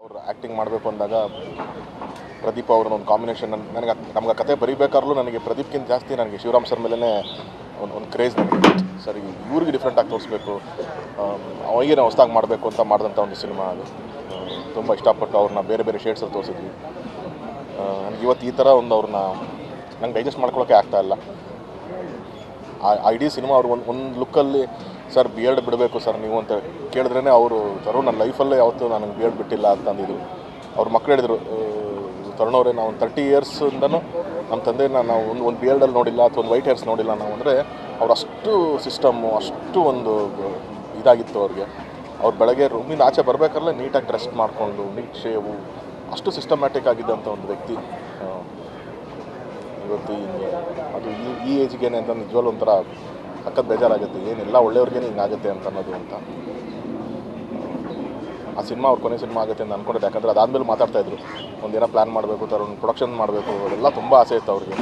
ಅವ್ರು ಆ್ಯಕ್ಟಿಂಗ್ ಮಾಡಬೇಕು ಅಂದಾಗ ಪ್ರದೀಪ್ ಅವ್ರನ್ನ ಒಂದು ಕಾಂಬಿನೇಷನ್ ನನಗೆ ನಮ್ಗೆ ಕತೆ ಬರೀಬೇಕಾದ್ರೂ ನನಗೆ ಪ್ರದೀಪ್ಗಿಂತ ಜಾಸ್ತಿ ನನಗೆ ಶಿವರಾಮ್ ಸರ್ ಮೇಲೇ ಒಂದು ಒಂದು ಕ್ರೇಜ್ ನನಗೆ ಸರ್ ಇವ್ರಿಗೆ ಡಿಫ್ರೆಂಟಾಗಿ ತೋರಿಸ್ಬೇಕು. ತೋರಿಸ್ಬೇಕು ನಾವು ಹೊಸ್ದಾಗಿ ಮಾಡಬೇಕು ಅಂತ ಮಾಡಿದಂಥ ಒಂದು ಸಿನಿಮಾ ಅದು. ತುಂಬ ಇಷ್ಟಪಟ್ಟು ಅವ್ರನ್ನ ಬೇರೆ ಬೇರೆ ಶೇಡ್ಸಲ್ಲಿ ತೋರಿಸಿದ್ವಿ. ನನಗೆ ಇವತ್ತು ಈ ಥರ ಒಂದು ಅವ್ರನ್ನ ನಂಗೆ ಡೈಜೆಸ್ಟ್ ಮಾಡ್ಕೊಳ್ಳೋಕ್ಕೆ ಆಗ್ತಾ ಇಲ್ಲ. ಆ ಇಡೀ ಸಿನಿಮಾ ಅವ್ರು ಒಂದು ಒಂದು ಲುಕ್ಕಲ್ಲಿ ಸರ್ ಬಿ ಎಡ್ ಬಿಡಬೇಕು ಸರ್ ನೀವು ಅಂತ ಕೇಳಿದ್ರೇ ಅವರು, ತರುಣ್, ನನ್ನ ಲೈಫಲ್ಲೇ ಯಾವತ್ತೂ ನನಗೆ ಬಿ ಎಡ್ ಬಿಟ್ಟಿಲ್ಲ ಅಂತ ಅಂದಿದ್ರು. ಅವ್ರ ಮಕ್ಳು ಹೇಳಿದ್ರು ತರುಣವ್ರೆ, ನಾವು ಒಂದು ತರ್ಟಿ ಇಯರ್ಸಿಂದನೂ ನಮ್ಮ ತಂದೆನ ನಾವು ಒಂದು ಒಂದು ಬಿ ಎಡಲ್ಲಿ ನೋಡಿಲ್ಲ ಅಥವಾ ಒಂದು ವೈಟ್ ಹೇರ್ಸ್ ನೋಡಿಲ್ಲ ನಾವು ಅಂದರೆ ಅವ್ರು ಅಷ್ಟು ಸಿಸ್ಟಮ್ಮು ಅಷ್ಟು ಒಂದು ಇದಾಗಿತ್ತು ಅವ್ರಿಗೆ. ಅವ್ರು ಬೆಳಗ್ಗೆ ರೂಮಿಂದ ಆಚೆ ಬರಬೇಕಲ್ಲ ನೀಟಾಗಿ ಡ್ರೆಸ್ ಮಾಡಿಕೊಂಡು, ನೀಟ್ ಶೇವು ಅಷ್ಟು ಸಿಸ್ಟಮ್ಯಾಟಿಕ್ ಆಗಿದ್ದಂಥ ಒಂದು ವ್ಯಕ್ತಿ. ಇವತ್ತು ಅದು ಈ ಈ ಏಜ್ಗೇನೆ ಅಂತ ನಿಜವಾಗ್ಲೂ ಒಂಥರ ಸಖತ್ ಬೇಜಾರಾಗುತ್ತೆ. ಏನೆಲ್ಲ, ಒಳ್ಳೆಯವ್ರಿಗೇನೆ ಹಿಂಗಾಗುತ್ತೆ ಅಂತ ಅನ್ನೋದು ಅಂತ. ಆ ಸಿನಿಮಾ ಅವ್ರ ಕೊನೆ ಸಿನಿಮಾ ಆಗುತ್ತೆ ಅಂತ ಅಂದ್ಕೊಂಡಿದ್ದೆ ಯಾಕಂದರೆ ಅದಾದಮೇಲೆ ಮಾತಾಡ್ತಾಯಿದ್ರು ಒಂದಿನ ಪ್ಲ್ಯಾನ್ ಮಾಡಬೇಕು ಒಂದು ಪ್ರೊಡಕ್ಷನ್ ಮಾಡಬೇಕು, ಅದೆಲ್ಲ ತುಂಬ ಆಸೆ ಇತ್ತು ಅವ್ರಿಗೆ.